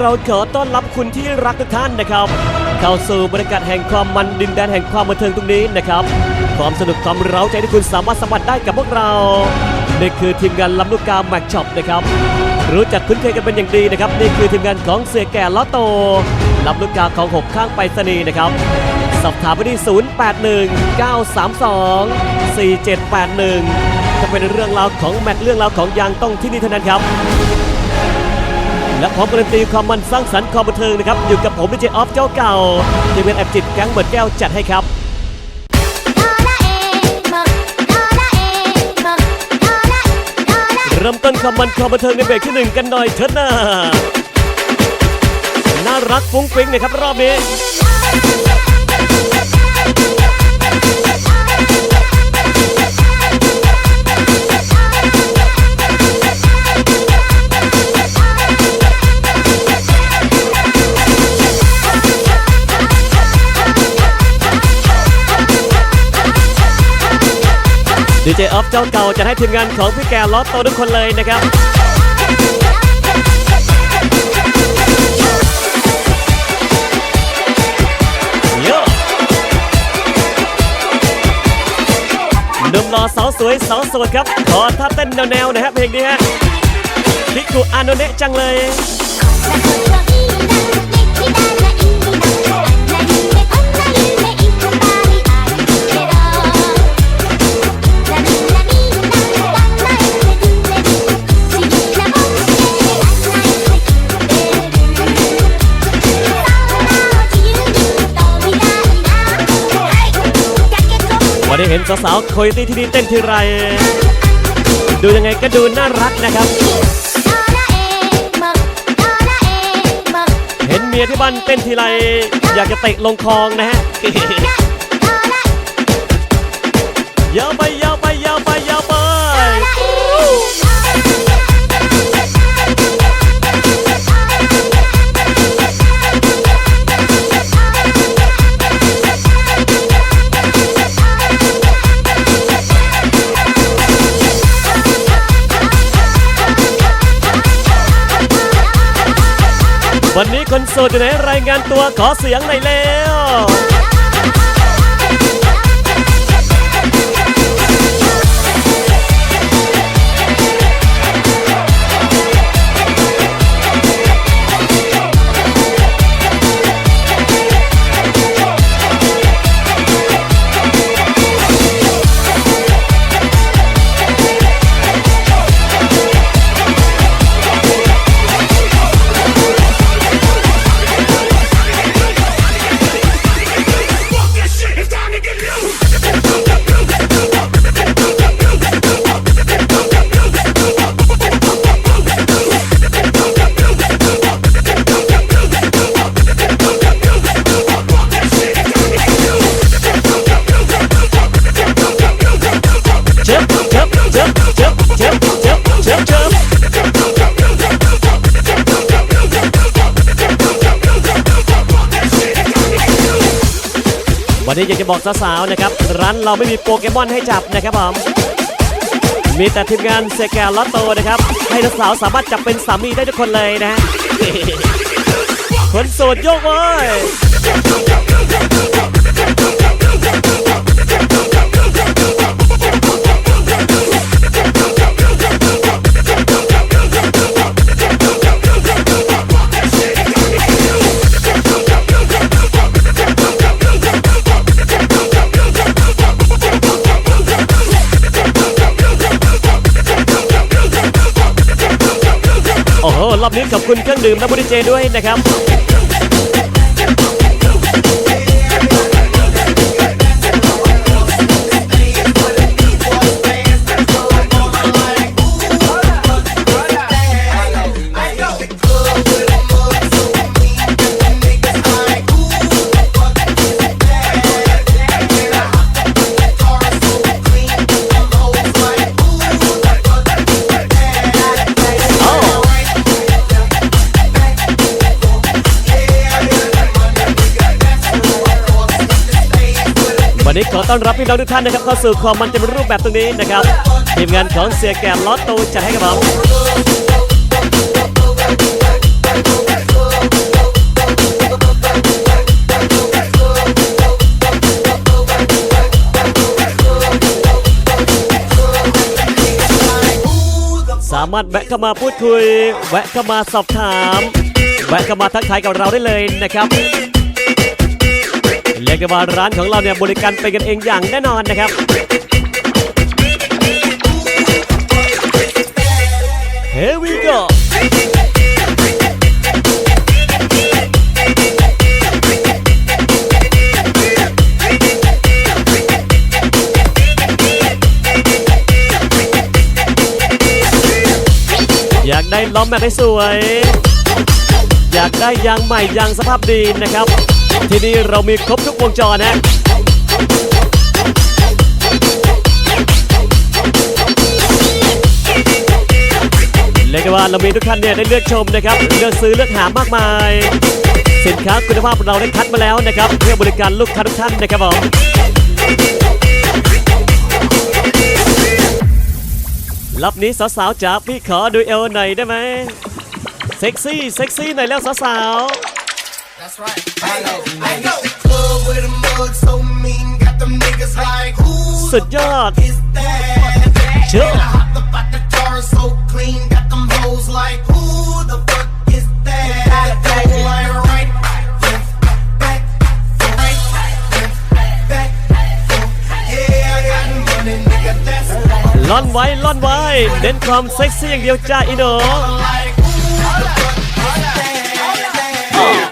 เราขอต้อนรับคุณที่รักทุกท่านนะครับ เข้าสู่บรรยากาศแห่งความมันดินแดนแห่งความบันเทิงตรงนี้นะครับ ความสนุกความเร้าใจที่คุณสามารถสัมผัสได้กับพวกเรานี่คือทีมงานลำลูกกาแม็กช็อปนะครับ รู้จักคุ้นเคยกันเป็นอย่างดีนะครับ นี่คือทีมงานของเสียแก่ล้อโตลำลูกกาของหกข้างไปรษณีย์นะครับสอบถามไปที่ 081 932 4781ถ้าเป็นเรื่องราวของแม็กเรื่องราวของยางต้องที่นี่เท่านั้นครับ และพร้อมการันตีความมันสร้างสรรค์ความบันเทิงนะครับ อยู่กับผมดีเจออฟเจ้าเก่าที่เป็นแอบจิตแก๊งเบิดแก้วจัดให้ครับ เริ่มต้นความมันความบันเทิงในเบรกที่หนึ่งกันหน่อยเถิดนะน่ารักฟุ้งฟิ้งนะครับรอบนี้ เจออฟเจ้าเก่าจะให้ทีมงานของพี่แกล้อโตทุกคนเลยนะครับเยอะหนุ่มหล่อสาวสวยสาวโสดครับขอท่าเต้นแนวๆนะฮะเพลงนี้ฮะพิกุอาโนเนะจังเลย ได้เห็นสาวๆโคยตี้ที่นี่เต้นทีไร ดูยังไงก็ดูน่ารักนะครับ เห็นเมียที่บ้านเต้นทีไร อยากจะเตะลงคลองนะฮะยาวไปยาวไปยา คนโสดอยู่ไหนรายงานตัวขอเสียงหน่อยแล้ว อยากจะบอกสาวๆนะครับร้านเราไม่มีโปเกมอนให้จับนะครับผมมีแต่ทีมงานเซแกลลอตโตนะครับ ให้สาวๆสามารถจับเป็นสามีได้ทุกคนเลยนะฮะคนโสดโยกเว้ย อบนี้ขอบคุณเครื่องดื่มและบริเจด้วยนะครับ ต้อนรับพี่น้องทุกท่านนะครับเข้าสู่ความมันเต็มรูปแบบตรงนี้นะครับทีมงานของเสียแก่ลอตโตจัดให้กับผมสามารถแวะเข้ามาพูดคุย แวะเข้ามาสอบถาม แวะเข้ามาทักทายกับเราได้เลยนะครับ เรียกได้ว่าร้านของเราเนี่ยบริการเป็นกันเองอย่างแน่นอนนะครับ Here we go อยากได้ล้อมแม็กให้สวย อยากได้ยางใหม่ยางสภาพดีนะครับ ที่นี่เรามีครบทุกวงจรนะเรียกได้ว่าเรามีทุกท่านเนี่ยได้เลือกชมนะครับ เลือกซื้อเลือกหามากมาย สินค้าคุณภาพเราได้คัดมาแล้วนะครับ เพื่อบริการลูกค้าทุกท่านนะครับผมรับนี้สาวๆจ๋าพี่ขอดูเอวหน่อยได้ไหมเซ็กซี่เซ็กซี่หน่อยแล้วสาวๆ That's right. I know. I know. Club with a mug so mean, got them niggas like who ๆ สุดยอด is that? เชื่อ I hopped up out the jar so clean, got them hoes like who the fuck is that? Go like right, left, back, forth, right, left, back, forth. Yeah, I got money, nigga. That's all. ล่อนไว้ล่อนไว้เน้นความเซ็กซี่อย่างเดียวจ้าอีโน Like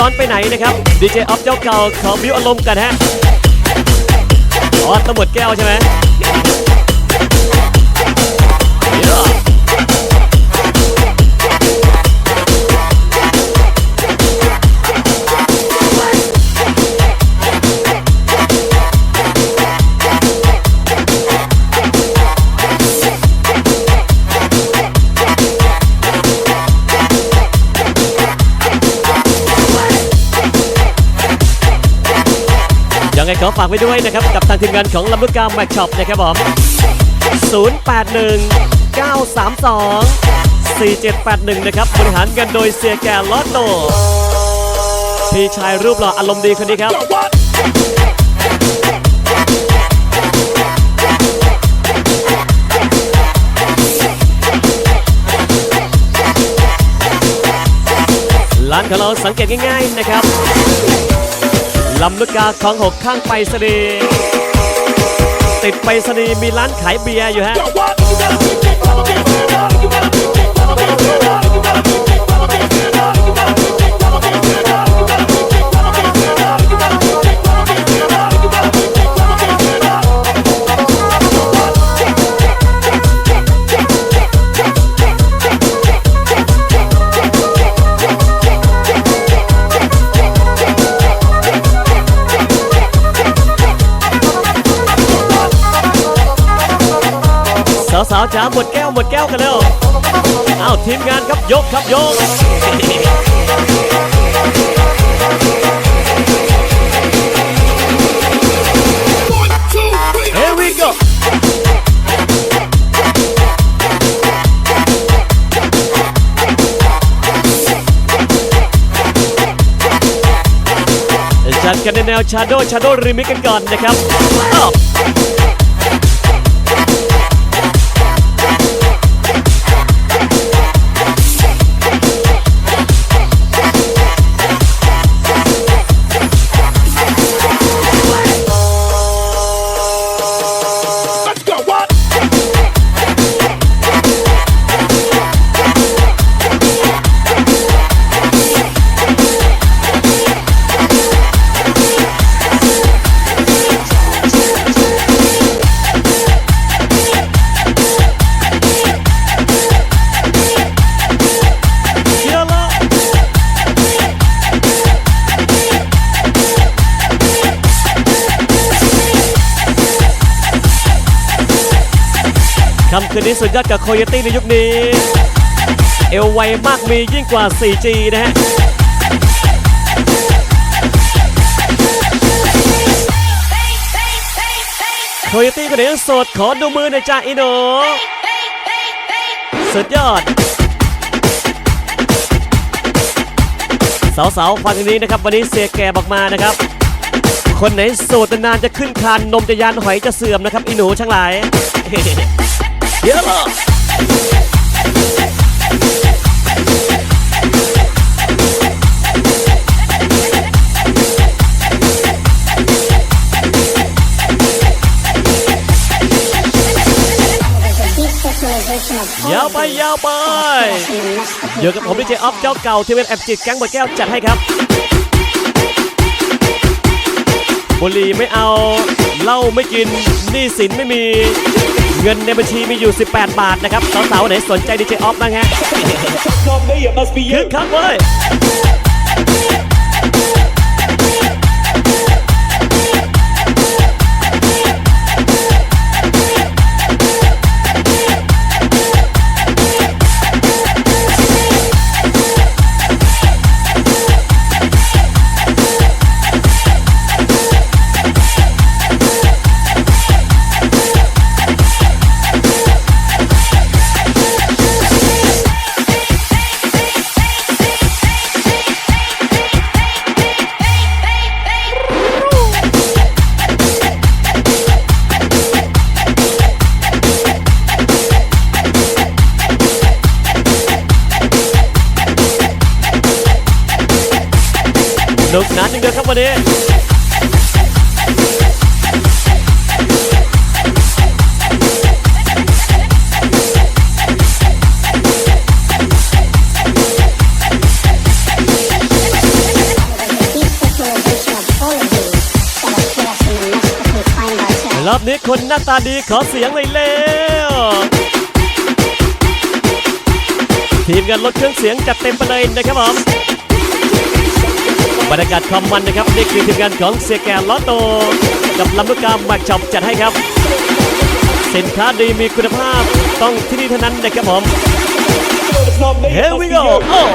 ร้อนไปไหนนะครับดีเจออฟเจ้าเก่าขอบิวอารมณ์กันฮะอ๋อตำรวจแก้วใช่ไหม ขอฝากไว้ด้วยนะครับ กับทางทีมงานของลำลูกกาแม็กช็อปนะครับผม 081 932 4781 นะครับ บริหารกันโดยเสียแก่ลอตโต พี่ชายรูปหล่ออารมณ์ดีคนนี้ครับร้านของเราสังเกตง่ายๆนะครับ ลำลูกกาคลองหกข้างไปสนีติดไปสนีมีร้านขายเบียร์อยู่ฮะ สาวๆจ๋าหมดแก้วหมดแก้วกันแล้วอ้าวทีมงานครับยกครับยก One, two, three. Here we go จัดกันในแนวชาโดชาโดรีมิกกันก่อนนะครับ นนี้สุดยอดกับโคโยตี้ในยุคนี้ เอวไวมากมียิ่งกว่า 4G นะฮะโคโยตี้คนไหนยังสดขอดูมือหน่อยจ้าอีโนสุดยอด สาวๆฟังนี้นะครับ วันนี้เสียแก่บอกมานะครับ คนไหนโสดนานจะขึ้นคานนมจะยานหอยจะเสื่อมนะครับอีหนูช่างหลาย ยาวไปยาวไปเดี๋ยวกับผมดีเจออฟเจ้าเก่าที่เป็นแอปจิตแก๊งบดแก้วจัดให้ครับ บุหรี่ไม่เอาเหล้าไม่กินหนี้สินไม่มี เงินในบัญชีมีอยู่ 18 บาทนะครับสาวๆไหนสนใจดีเจออฟบ้างฮะ Come me, it must be คึ you. กคักเว้ย ดีขอเสียงเลยเร็วทีมงานลดเครื่องเสียงจัดเต็มไปเลยนะครับผมบรรยากาศความมันนะครับนี่คือทีมงานของเสียแกนลอตโต กับลำลูกกาแม็กช็อปจัดให้ครับ สินค้าดีมีคุณภาพต้องที่นี่เท่านั้นนะครับผม Here we go oh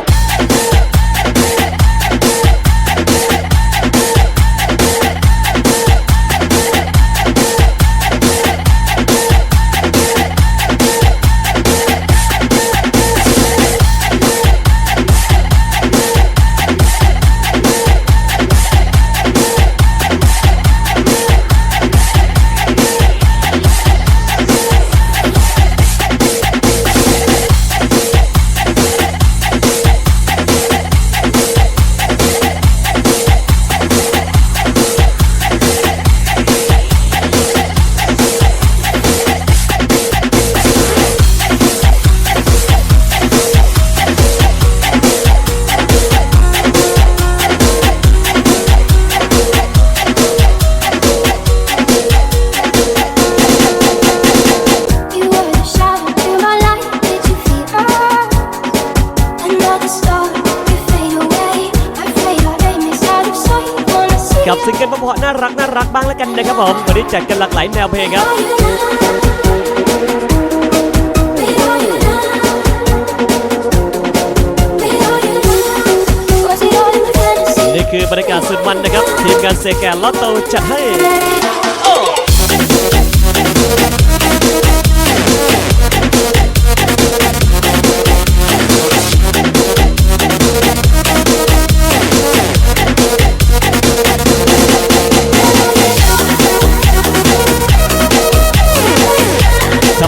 จัดกันหลากหลายแนวเพลงครับนี่คือบรรยากาศสุดมันนะครับ ทีมงานเซแกนลอตโตจัดให้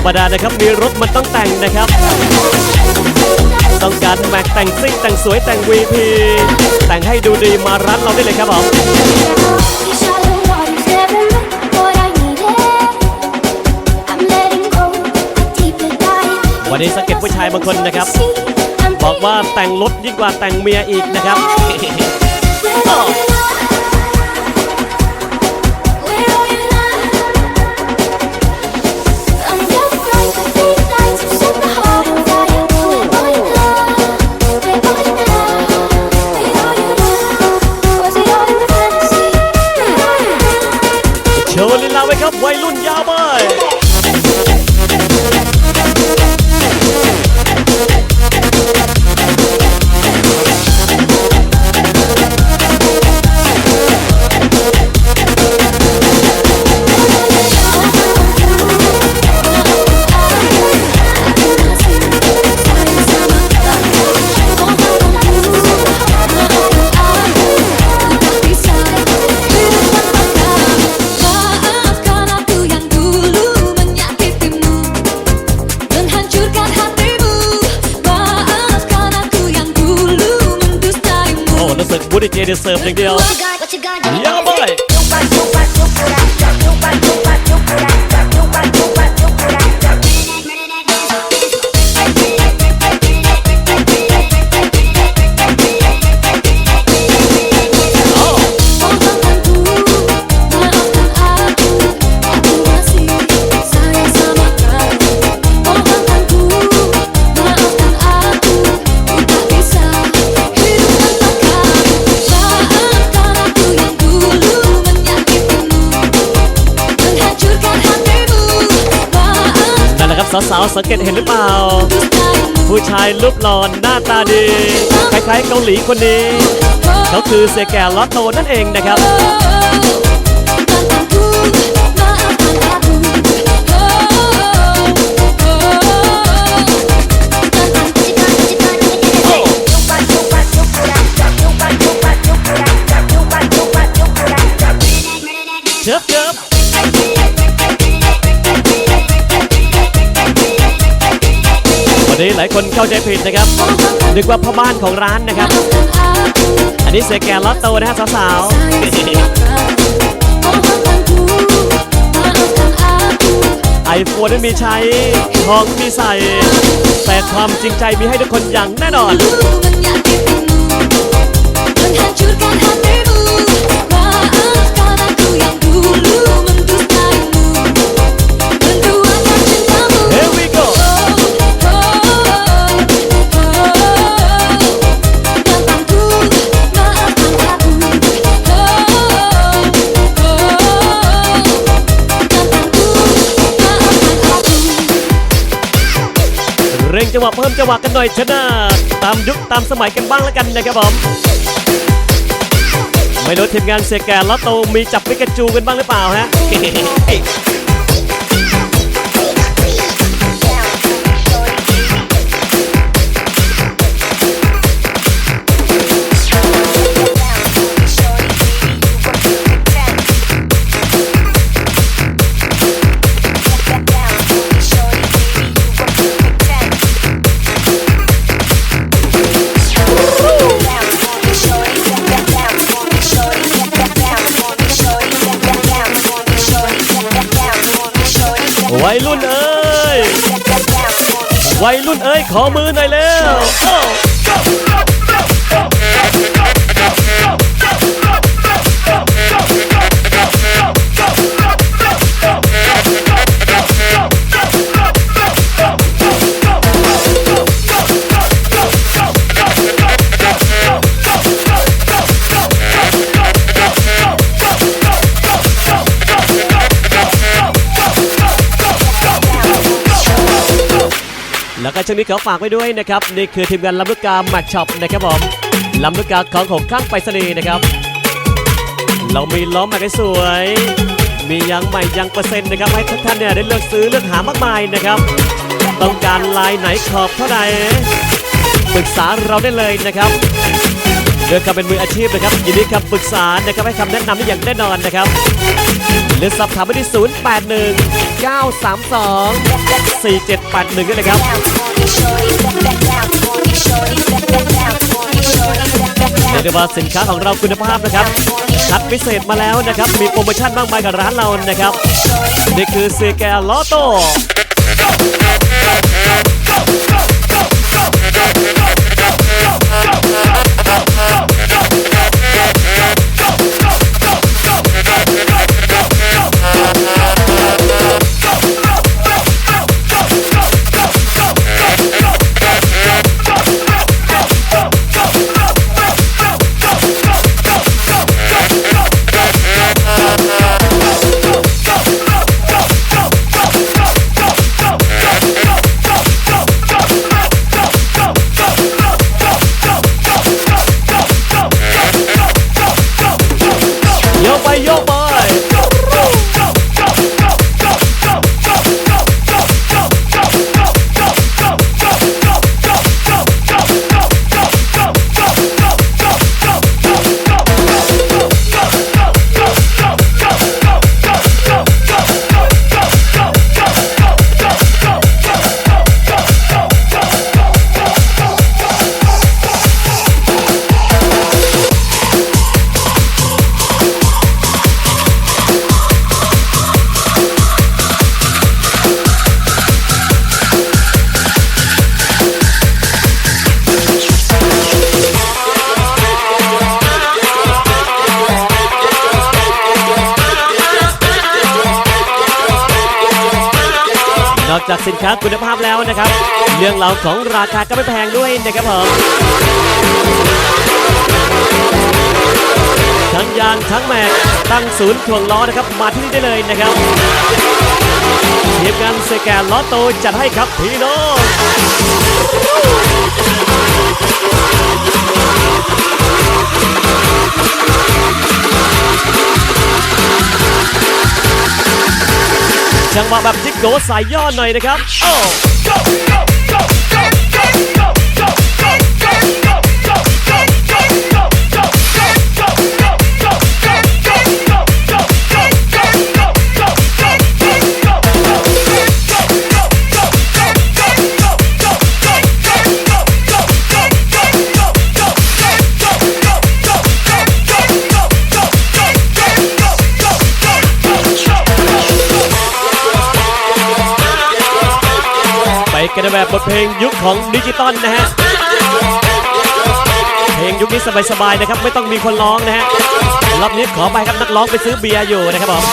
รรมดานะครับ มีรถมันต้องแต่งนะครับ ต้องการแม็กแต่งซิ่งแต่งสวยแต่ง VP แต่งให้ดูดีมาร้านเราได้เลยครับผมวันนี้สังเกตผู้ชายบางคนนะครับ บอกว่าแต่งรถยิ่งกว่าแต่งเมียอีกนะครับ สาวๆสังเกตเห็นหรือเปล่า ผู้ชายรูปหล่อหน้าตาดี คล้ายๆเกาหลีคนนี้ เขาคือเซแกลอตโตนั่นเองนะครับ นี้หลายคนเข้าใจผิดนะครับ นึกว่าพ่อบ้านของร้านนะครับ อันนี้เซแกลอตโตนะฮะสาวๆไอโฟนนั้นมีใช้ทองมีใส่ แต่ความจริงใจมีให้ทุกคนอย่างแน่นอน Menghancurkan hatimu Maafkan aku yang dulu จังหวะเพิ่มจังหวะกันหน่อยชนะ ตามยุคตามสมัยกันบ้างแล้วกันนะครับผมไม่รู้ทีมงานเสกแกลอตโตมีจับปิกาจูกันบ้างหรือเปล่าฮะ วัยรุ่นเอ้ย วัยรุ่นเอ้ย ขอมือหน่อยแล้ว ก็ช่วงนี้ขอฝากไว้ด้วยนะครับนี่คือทีมงานลำลูกกาแมทช็อปนะครับผมลำลูกกาของของข้างไปรษณีย์นะครับ เรามีล้อมแม็กสวย มียางใหม่ยางเปอร์เซ็นต์นะครับให้ทุกท่านเนี่ยได้เลือกซื้อเลือกหามากมายนะครับ ต้องการลายไหนขอบเท่าไหร่ปรึกษาเราได้เลยนะครับเลือกคำเป็นมืออาชีพนะครับยินดีคำปรึกษานะครับให้คำแนะนำได้อย่างแน่นอนนะครับ หรือสอบถามไปที่ 081 932 4781ด้วยนะครับเรียกได้ว่าสินค้าของเราคุณภาพนะครับคัดพิเศษมาแล้วนะครับ มีโปรโมชั่นมากมายกับร้านเรานะครับ นี่คือเซแกลอโต้ ครับคุณภาพแล้วนะครับ เรื่องราวของราคาก็ไม่แพงด้วยนะครับผมทั้งยางทั้งแม็กตั้งศูนย์ถ่วงล้อนะครับ มาที่นี่ได้เลยนะครับทีมงานเซแกนล้อโตจัดให้ครับพี่น้อง จังหวะแบบจิกโกสายย่อหน่อยนะครับโอ้ นในแบบบทเพลงยุคของดิจิตอลนะฮะ เพลงยุคนี้สบายๆนะครับ ไม่ต้องมีคนร้องนะฮะ รอบนี้ขอไปครับนักร้องไปซื้อเบียร์อยู่นะครับผม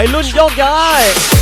วัยรุ่นโยกย้าย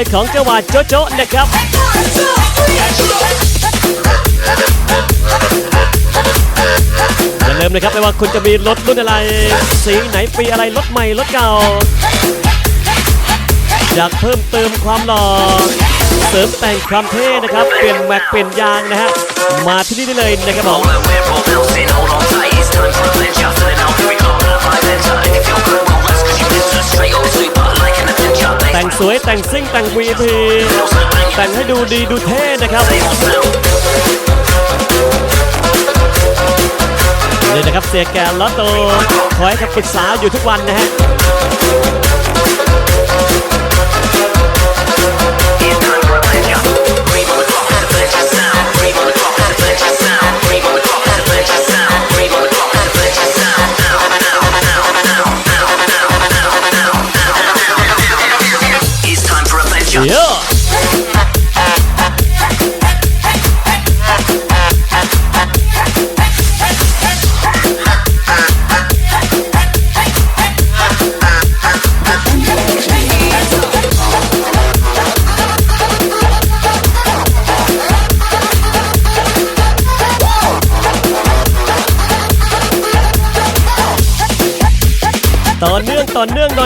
กันในสไตล์ของจังหวัดโจโจนะครับอย่าลืมนะครับไม่ว่าคุณจะมีรถรุ่นอะไร สีไหนปีอะไรรถใหม่รถเก่า อยากเพิ่มเติมความหล่อเสริมแต่งความเท่นะครับ เปลี่ยนแม็กเปลี่ยนยางนะฮะมาที่นี่ได้เลยนะครับผม straight old sweet แต่งสวยแต่งซิ่งแต่ง VIP แต่งให้ดูดีดูเท่นะครับนี่นะครับเสียแกนลอตโตคอยคำปรึกษาอยู่ทุกวันนะฮะ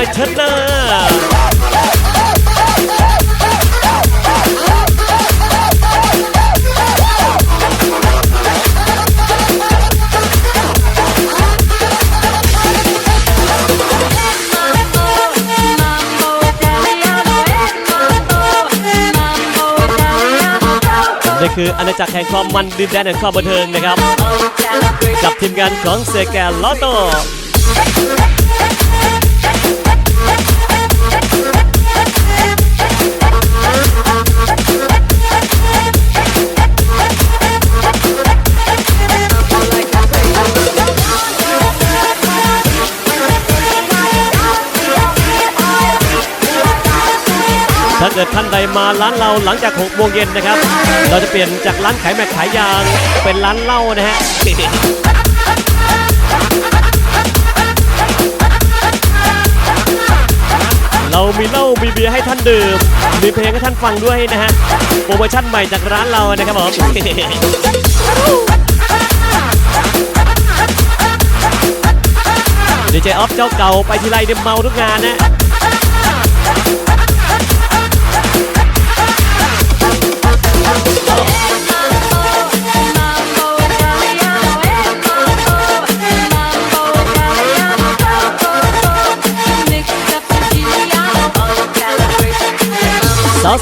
เลยเชิดหน้านี่คืออาณาจักรแห่งความมันดินแดนแห่งความบันเทิงนะครับ กับทีมงานของเซแกนลอตโต เกิดท่านใดมาร้านเราหลังจาก6โมงเย็นนะครับ เราจะเปลี่ยนจากร้านขายแม็กขายยางเป็นร้านเหล้านะฮะเรามีเหล้ามีเบียร์ให้ท่านดื่ม มีเพลงให้ท่านฟังด้วยนะฮะ โปรโมชั่นใหม่จากร้านเรานะครับผมดีเจออฟเจ้าเก่าไปทีไรเนี่ยเมาทุกงานนะ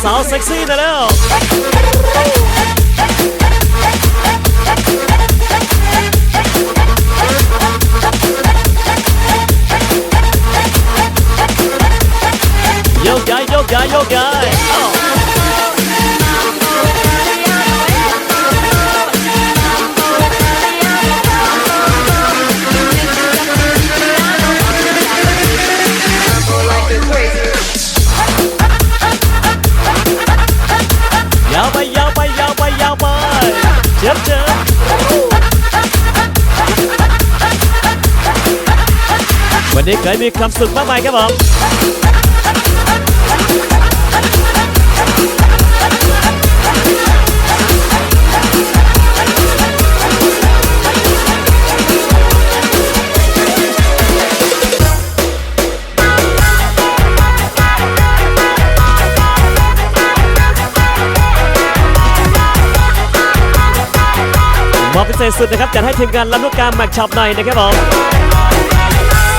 สาวๆเวันนี้เคยมีความสุขมากมายครับผมมอบพิเศษสุดนะครับจัดให้ทีมงานลำลูกกาแม็กช็อปหน่อยนะครับผม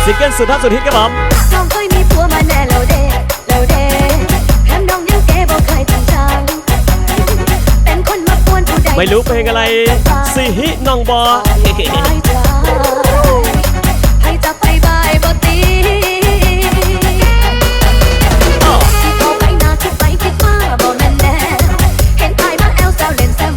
ซิงเกิลสุดท้ายสุดฮิตครับผมน้องเคยมีผัวมาแน่แล้วเด้แล้วเด้แถมน้องยังเก๋บอกเคยจริงจังเป็นคนมาปวนผู้ใดไม่รู้เพลงอะไรสิฮิน้องบอน้อยใจ